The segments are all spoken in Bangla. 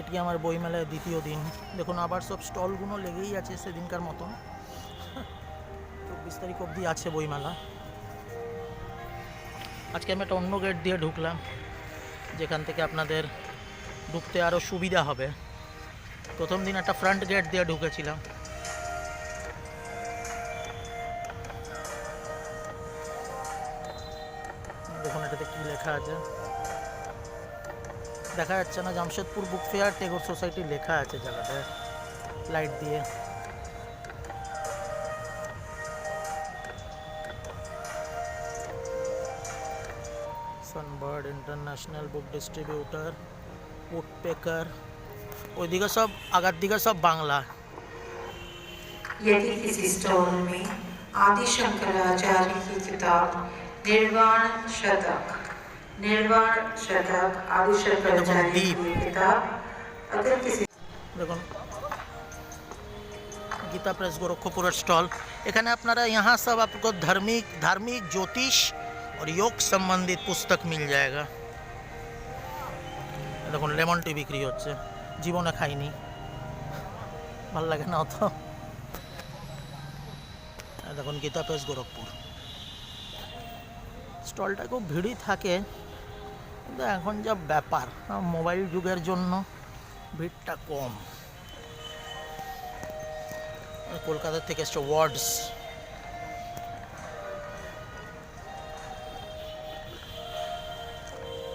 এটি আমার বইমেলায় দ্বিতীয় দিন। দেখুন, আবার সব স্টলগুলো লেগেই আছে সেদিনকার মতন। চব্বিশ তারিখ অবধি আছে বইমেলা। আজকে আমি একটা অন্য গেট দিয়ে ঢুকলাম, যেখান থেকে আপনাদের ঢুকতে আরও সুবিধা হবে। প্রথম দিন একটা ফ্রন্ট গেট দিয়ে ঢুকেছিলাম। দেখুন, এটাতে কী লেখা আছে? দেখা যাচ্ছে না Jamshedpur book fair Tagore society লেখা আছে জায়গাটায় লাইট দিয়ে Sunbird international book distributor Woodpecker ওইদিকে সব আগার দিকে সব বাংলা यदि किसी स्टॉल में आदि शंकराचार्य की किताब निर्वाण शतक निर्वाण शतक आदि शंकराचार्य दीप। की किताब अगर किसी দেখুন गीता प्रेस गोरखपुर स्टॉल এখানে আপনারা यहाँ सब आपको धार्मिक धार्मिक ज्योतिष और योग संबंधित पुस्तक मिल जाएगा দেখুন লেমন টি বিক্রি হচ্ছে জীবনে খাইনি ভাল লাগে না অত এই দেখুন গীতা প্রেস গোরখপুর স্টলটা খুব ভিড়ই থাকে কিন্তু এখন যা ব্যাপার মোবাইল যুগের জন্য ভিড়টা কম। কলকাতা থেকে এসছে ওয়ার্ডস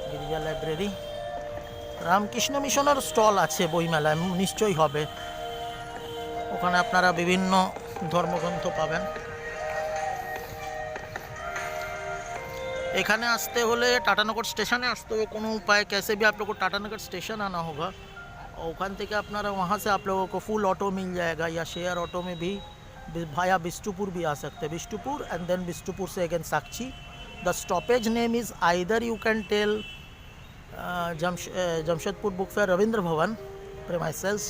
গিরিজা লাইব্রেরি রামকৃষ্ণ মিশনের স্টল আছে, বইমেলায়, নিশ্চয়ই হবে। ওখানে আপনারা বিভিন্ন ধর্মগ্রন্থ পাবেন। এখানে আসতে হলে টাটানগর স্টেশনে আসতে হবে কোনো उपाय कैसे भी आप लोग को टाटानगर स्टेशन आना होगा और ওখান থেকে আপনারা वहाँ से आप लोगों को फुल ऑटो मिल जाएगा या शेयर ऑटो में भी बि- भाया बिष्टुपुर भी आ सकते हैं बिष्टुपुर एंड देन बिष्टुपुर से again Sakchi the stoppage name is either you can tell Jamshedpur book fair Rabindra Bhavan premises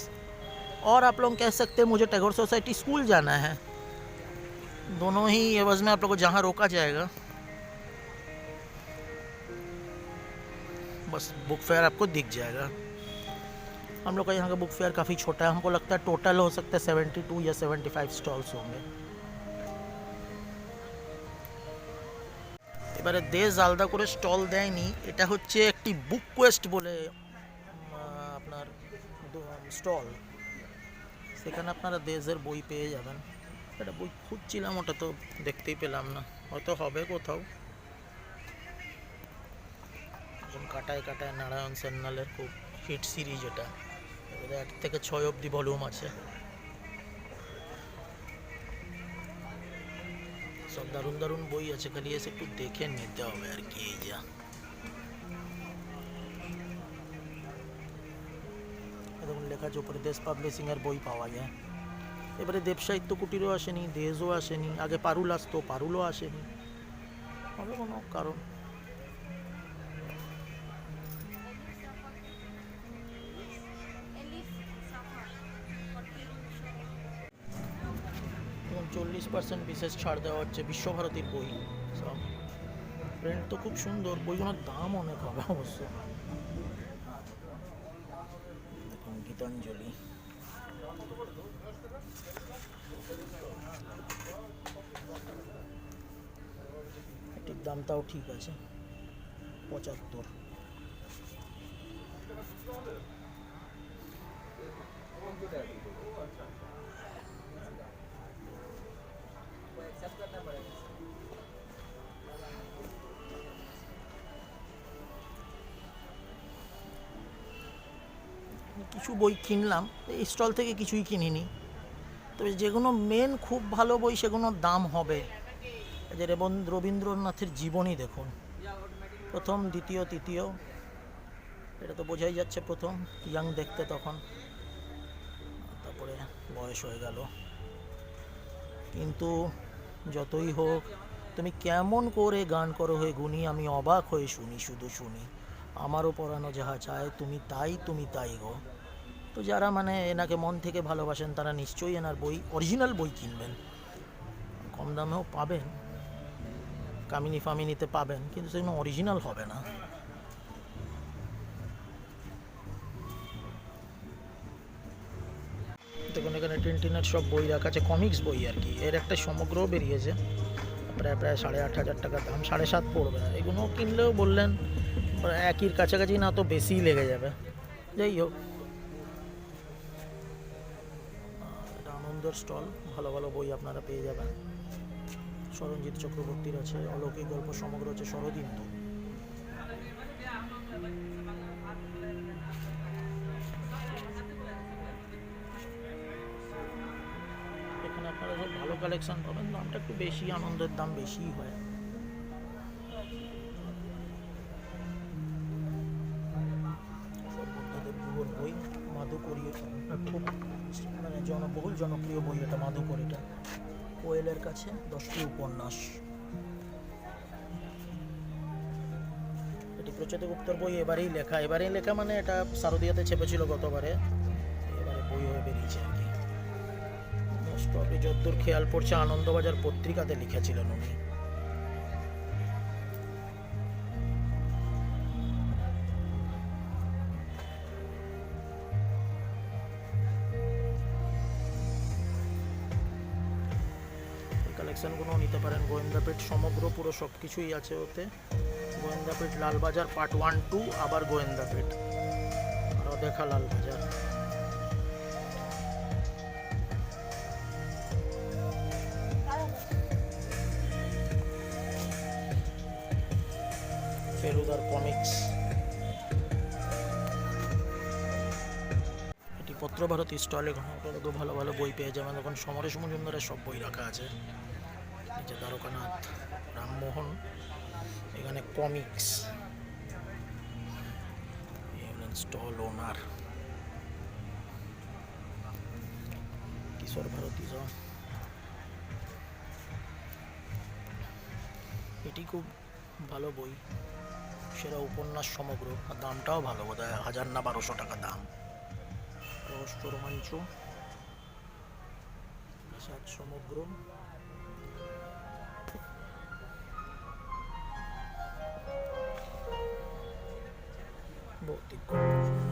और आप लोग कह सकते हैं मुझे टैगोर सोसाइटी स्कूल जाना है दोनों ही एवज में आप लोग को जहाँ रोका जाएगा बस बुक फेयर आपको दिख जाएगा हम लोग का यहाँ का बुक फेयर काफ़ी छोटा है हमको लगता है टोटल हो सकता है सेवेंटी टू या सेवेंटी फाइव स्टॉल्स होंगे এবারে দেশ আলাদা করে স্টল দেয়নি এটা হচ্ছে একটি বুক কোয়েস্ট বলে উম, আহ, আপনার স্টল সেখানে আপনারা দেশের বই পেয়ে যাবেন একটা বই খুঁজছিলাম ওটা তো দেখতেই পেলাম না হয়তো হবে কোথাও এখন কাটায় কাটায় নারায়ণ সেন্নালের খুব হিট সিরিজ এটা। এবারে এক থেকে ছয় অবধি ভলিউম আছে। সব দারুণ দারুণ বই আছে, খালি এসে একটু দেখে নিতে হবে আর কি, এই যা। লেখা আছে, উপরে দেশ পাবলিশিং এর বই পাওয়া যায়। এবারে দেব সাহিত্য কুটিরও আসেনি, দেশও আসেনি, আগে পারুল আসতো, পারুলও আসেনি। হবে কোনো কারণ? চল্লিশ পার্সেন্ট বিশেষ ছাড় দেওয়া হচ্ছে বিশ্বভারতীর বই। সব প্রিন্ট তো খুব সুন্দর, বইগুলোর দাম অনেক হবে অবশ্য। গীতাঞ্জলি। এটির দামটাও ঠিক আছে, পঁচাত্তর। কিছু বই কিনলাম, এই স্টল থেকে কিছুই কিনিনি। তবে যেগুলো মেন খুব ভালো বই সেগুলোর দাম হবে। যে রেবন- রবীন্দ্রনাথের জীবনী দেখুন। প্রথম, দ্বিতীয়, তৃতীয়। এটা তো বোঝাই যাচ্ছে প্রথম ইয়াং দেখতে তখন। তারপরে বয়স হয়ে গেল। কিন্তু যতই হোক, তুমি কেমন করে গান করো হয়ে গুনি আমি অবাক হয়ে শুনি, শুধু শুনি। আমারও পড়ানো যাহা চায়, তুমি তাই তুমি তাই গো। তো যারা মানে এনাকে মন থেকে ভালোবাসেন, তারা নিশ্চয়ই এনার বই অরিজিনাল বই কিনবেন। কম দামেও পাবেন। কামিনী ফামিনিতে পাবেন, কিন্তু সেগুলো অরিজিনাল হবে না। দেখুন, এখানে টিনটিনের সব বই রাখা আছে কমিক্স বই আর কি। এর একটা সমগ্র বেরিয়েছে। প্রায় প্রায় সাড়ে আট হাজার টাকা দাম, সাড়ে সাত পড়বে। না এগুলো কিনলেও বললেন একইর কাছাকাছি না তো বেশিই লেগে যাবে। যাই হোক আনন্দের স্টল, ভালো ভালো বই আপনারা পেয়ে যাবেন। সরঞ্জিৎ চক্রবর্তীর আছে, অলৌকিক গল্প সমগ্র হচ্ছে শরদিন্দু। এখানে আপনারা সব ভালো কালেকশন পাবেন, দামটা একটু বেশি, আনন্দের দাম বেশিই হয়। সব বই মাধুকরী খুব মানে জনবহুল, জনপ্রিয় বই এটা মাধুকর এটা। কোয়েলের কাছে দশটি উপন্যাস। এটি প্রচেত গুপ্তর বই, এবারেই লেখা। এবারেই লেখা মানে এটা শারদিয়াতে ছেপেছিল গতবারে। এবারে বই হয়ে বেরিয়েছে আর কি। মোস্ট অফ যদ্দূর খেয়াল পড়ছে, আনন্দবাজার পত্রিকাতে লিখেছিলেন উনি। এই নিতে পারেন। গোয়েন্দাপেট সমগ্র পুরো সব কিছুই আছে ওতে। গোয়েন্দাপেট লালবাজার পার্ট ওয়ান টু আবার গোয়েন্দাপেট দেখা লালবাজার। ফেলুদার কমিক্স পত্রভারতী স্টলে ভালো ভালো বই পেয়ে যাবেন। এখন সমরেশ মজুমদারের সব বই রাখা আছে। নিচে দ্বারকানাথ রামমোহন, এখানে comics stall owner Kishore Bharati এটি খুব ভালো বই, সেরা উপন্যাস সমগ্র, আর দামটাও ভালো বোধ হয় হাজার না বারোশো টাকা দাম। রহস্য রোমাঞ্চ সমগ্র। ভৌতিক গল্প।